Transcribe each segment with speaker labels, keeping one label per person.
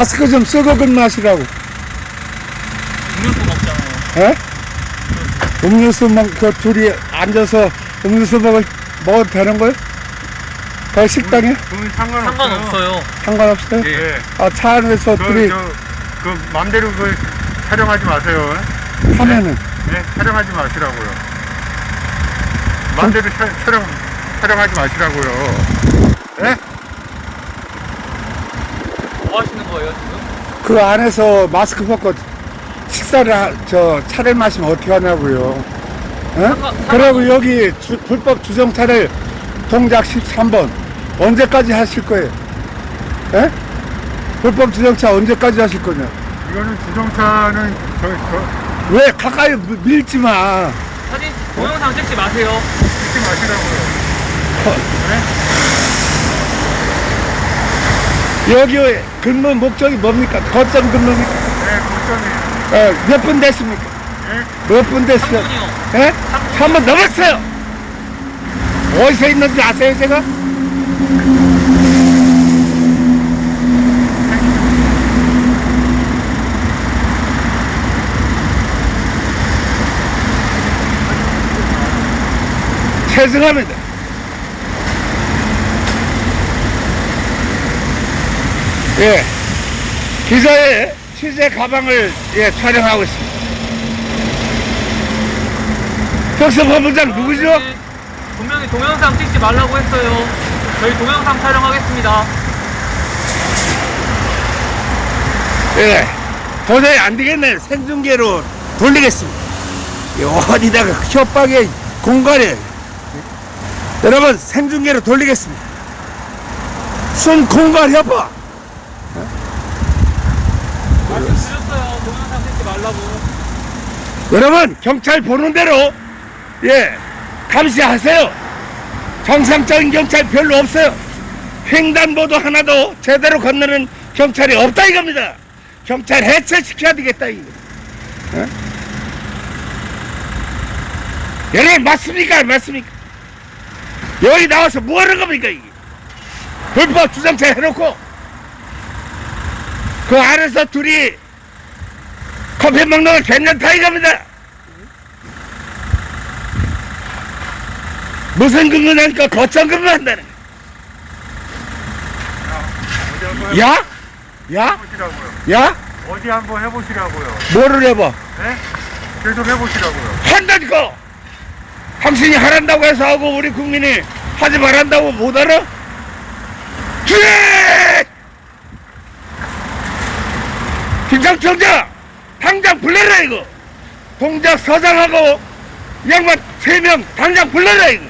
Speaker 1: 마스크 좀 쓰고 근무하시라고.
Speaker 2: 음료수 먹잖아요.
Speaker 1: 에? 음료수 먹, 그 둘이 앉아서 음료수 먹을, 먹어도 되는 거예요? 그 식당에?
Speaker 3: 그건 상관없어요.
Speaker 2: 상관없어요.
Speaker 1: 상관없어요?
Speaker 3: 예.
Speaker 1: 아, 차 안에서
Speaker 3: 그,
Speaker 1: 둘이
Speaker 3: 저, 그, 맘대로 그, 촬영하지 마세요.
Speaker 1: 하면은.
Speaker 3: 네, 촬영하지 마시라고요. 맘대로 촬- 촬영, 촬영하지 마시라고요. 예?
Speaker 2: 거예요, 지금?
Speaker 1: 그 안에서 마스크 벗고 식사를, 하, 저, 차를 마시면 어떻게 하냐고요. 어?
Speaker 2: 상관-
Speaker 1: 그리고 여기 주- 불법 주정차를 동작 13번 언제까지 하실 거예요? 에? 불법 주정차 언제까지 하실 거냐?
Speaker 3: 이거는 주정차는 저, 저,
Speaker 1: 왜 가까이 밀- 밀지 마.
Speaker 2: 사진, 동영상 찍지 마세요.
Speaker 3: 찍지 마시라고요.
Speaker 1: 여기 근무 목적이 뭡니까? 거점 근무입니까?
Speaker 3: 네, 걱정이에요.
Speaker 1: 어, 몇 분 됐습니까?
Speaker 3: 예?
Speaker 1: 몇분 됐어요?
Speaker 2: 3분이요.
Speaker 1: 예? 한 번 넘었어요! 어디서 있는지 아세요, 제가? 죄송합니다. 예. 기자의 취재 가방을 예, 촬영하고 있습니다. 혁성본부장 누구죠?
Speaker 2: 네, 분명히 동영상 찍지 말라고 했어요. 저희 동영상 촬영하겠습니다.
Speaker 1: 예. 도저히 안 되겠네요. 생중계로 돌리겠습니다. 이 어디다가 협박의 공간에 여러분 생중계로 돌리겠습니다. 순 공간 협박.
Speaker 2: 말씀드렸어요. 동영상 찍지 말라고.
Speaker 1: 여러분 경찰 보는 대로 예 감시하세요. 정상적인 경찰 별로 없어요. 횡단보도 하나도 제대로 건너는 경찰이 없다 이겁니다. 경찰 해체시켜야 되겠다 이거. 어? 여러분 맞습니까? 안 맞습니까? 여기 나와서 뭐 하는 겁니까 이게? 불법 주정차 해놓고 그 안에서 둘이 커피 먹는 건 괜찮다 이겁니다. 무슨 근무냐니까 거점 근무한다는
Speaker 3: 어디 한번
Speaker 1: 거야. 야? 야? 야?
Speaker 3: 어디 한번 해보시라고요.
Speaker 1: 뭐를 해봐?
Speaker 3: 네? 계속 해보시라고요.
Speaker 1: 한다니까! 당신이 하란다고 해서 하고 우리 국민이 하지 말란다고 못 알아? 주의! 김상청장! 당장 불러라 이거! 동작 서장하고 이 양반 세 명 당장 불러라 이거!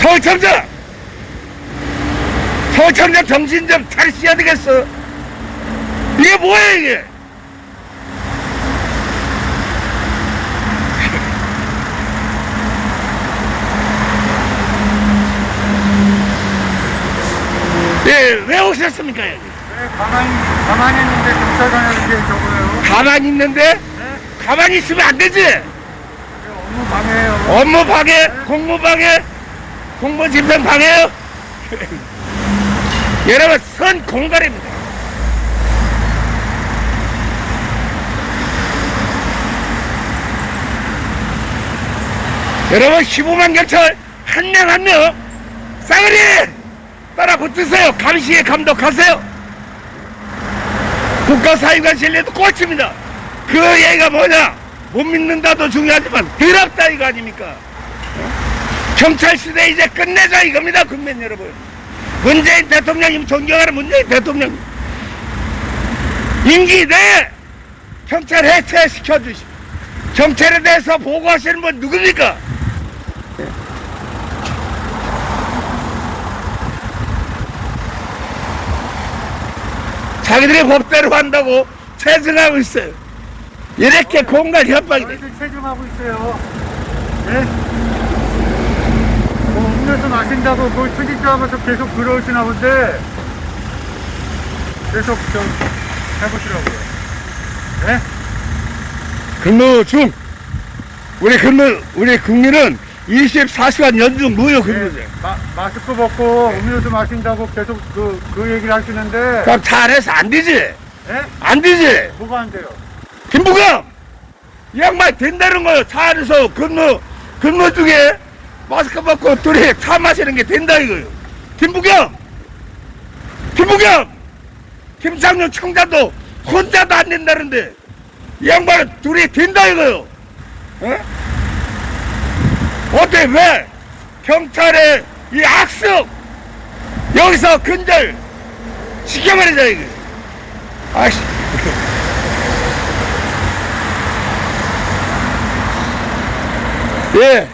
Speaker 1: 서울청장! 서울청장 정신 좀 차리셔야 되겠어! 이게 뭐야 이게? 예, 왜 오셨습니까?
Speaker 3: 네, 가만히, 가만히 있는데 경찰관이라는 게 저거예요.
Speaker 1: 가만히 있는데
Speaker 3: 네?
Speaker 1: 가만히 있으면 안 되지.
Speaker 3: 이게 업무 방해예요.
Speaker 1: 업무 방해, 공무 방해, 공무 집행 방해요. 여러분 선 공갈입니다. 여러분 15만 경찰 한 명 한 명 싸그리 따라 붙으세요. 감시에 감독하세요. 국가사회관 신뢰도 꼴찌입니다. 그 얘기가 뭐냐? 못 믿는다도 중요하지만 더럽다 이거 아닙니까? 경찰 시대 이제 끝내자 이겁니다, 국민 여러분. 문재인 대통령님 존경하는 문재인 대통령 임기 내에 경찰 해체시켜 주십시오. 경찰에 대해서 보고하시는 분 누굽니까? 자기들이 법대로 한다고 체증하고 있어요. 이렇게 공간 협박이 돼.
Speaker 3: 저희들 체중하고 있어요. 네? 뭐 음료수 마신다고 뭘 투지도 하면서 계속 들어오시나 본데 계속 좀 해보시라고요. 네?
Speaker 1: 근무 중 우리 근무 우리 국민은 24시간 연중 무휴 근무제.
Speaker 3: 예, 마, 마스크 벗고 음료수 마신다고 계속 그, 그 얘기를 하시는데
Speaker 1: 그럼 잘해서 안 되지?
Speaker 3: 예?
Speaker 1: 안 되지?
Speaker 3: 뭐가 안 돼요?
Speaker 1: 김부겸! 이 양말 된다는 거요. 차 안에서 근무, 근무 중에 마스크 벗고 둘이 차 마시는 게 된다 이거요. 김부겸! 김부겸! 김상현 청자도 혼자도 안 된다는데 이 양반은 둘이 된다 이거요. 어? 어때 왜 경찰의 이 악습 여기서 근절 시켜버리자 이거. 아씨. 예.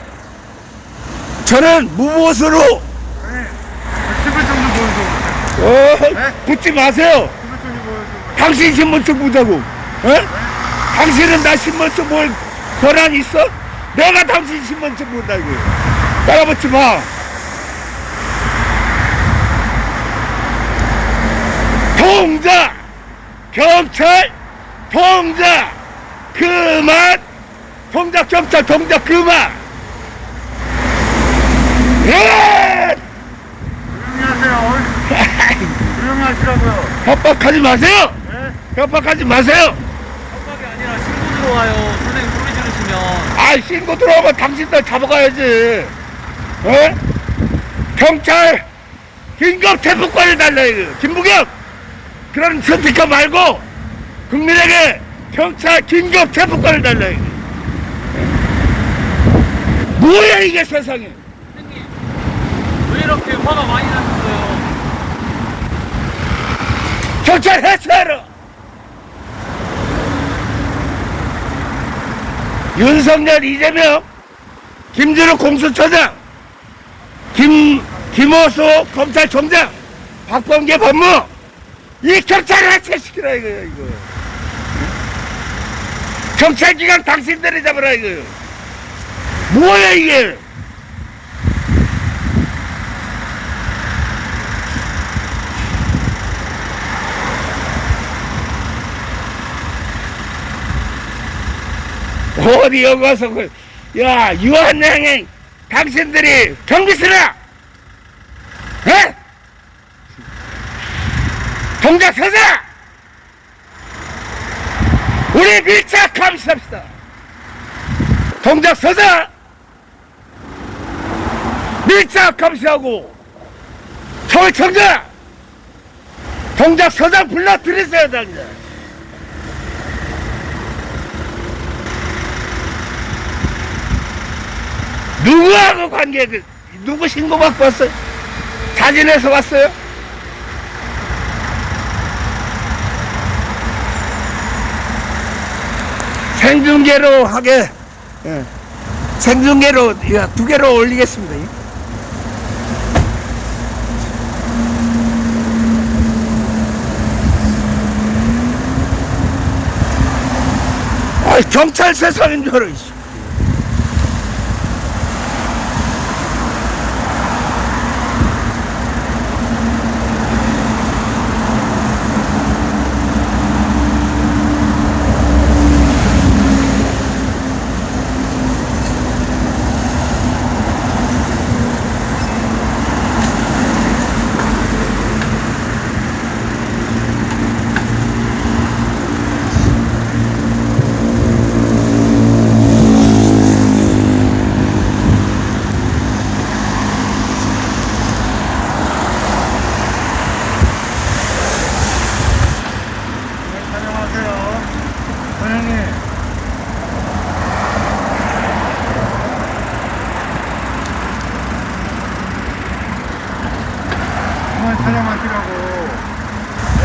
Speaker 1: 저는 무보수로,
Speaker 3: 예. 10분 정도 보여줘.
Speaker 1: 어,
Speaker 3: 네?
Speaker 1: 붙지 마세요.
Speaker 3: 10분 정도 보여줘.
Speaker 1: 당신 신분증 보자고. 어? 당신은 나 신분증 볼 권한 있어? 내가 당신 신분증 본다고. 따라붙지 마. 동자! 경찰! 동자! 그만! 동자 경찰 동자 그만! 예!
Speaker 3: 조용히 하세요. 조용히 하시라고요.
Speaker 1: 협박하지 마세요!
Speaker 3: 예?
Speaker 1: 협박하지 마세요!
Speaker 2: 협박이 아니라 신고 들어와요. 선생님 지르시면.
Speaker 1: 아, 신고 들어오면 당신들 잡아가야지. 어? 경찰, 긴급 체포권을 달라, 이거. 김부겸! 그런 스티커 말고, 국민에게 경찰 긴급 체포권을 달라, 이거. 뭐야, 이게 세상에.
Speaker 2: 선생님 왜 이렇게 화가 많이 나셨어요?
Speaker 1: 경찰 해체하라! 윤석열, 이재명, 김준호 공수처장, 김, 김호수 검찰총장, 박범계 법무, 이 경찰을 해체시키라 이거요, 이거. 경찰기관 당신들이 잡으라 이거요. 뭐야, 이게? 어디 여기 와서 그, 야 유한양행 당신들이 경비 쓰라! 에? 동작 서자 우리 밀착 감시합시다. 동작 서자 밀착 감시하고 서울청장! 동작 서장 불러들이세요 당장 누구하고 관계 그 누구 신고 받고 왔어요? 자진해서 왔어요? 생중계로 하게 예. 생중계로 야, 두 개로 올리겠습니다. 아, 경찰 세상인 줄 알아.
Speaker 3: 촬영하시라고. 네?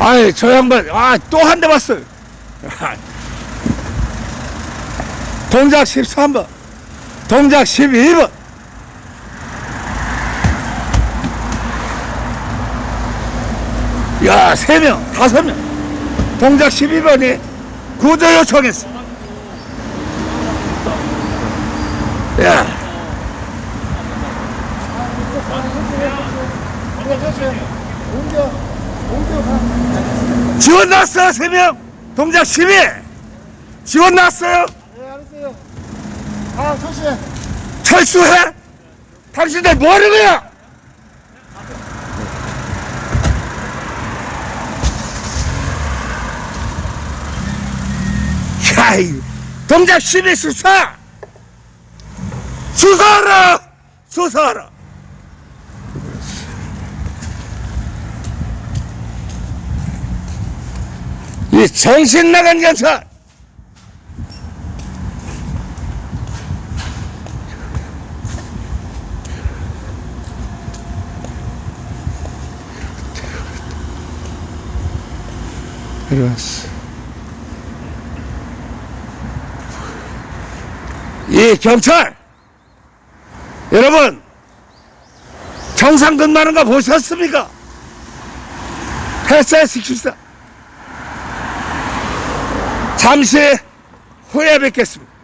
Speaker 1: 아이, 저 양반, 아, 또 한 대 봤어요. 동작 13번, 동작 12번. 야, 세 명, 다섯 명. 동작 12번이 구조 요청했어. 야. 지원 났어, 세 명. 동작 12. 지원 났어요.
Speaker 3: 네, 알았어요. 아, 철수해.
Speaker 1: 철수해? 당신들 뭐 하는 거야? 야, 이 동작 시비 수사! 수사하라! 수사하라! 이 정신 나간 경찰! 이랬어. 이 경찰! 여러분, 정상 근무하는 거 보셨습니까? 패스시킵시다. 잠시 후에 뵙겠습니다.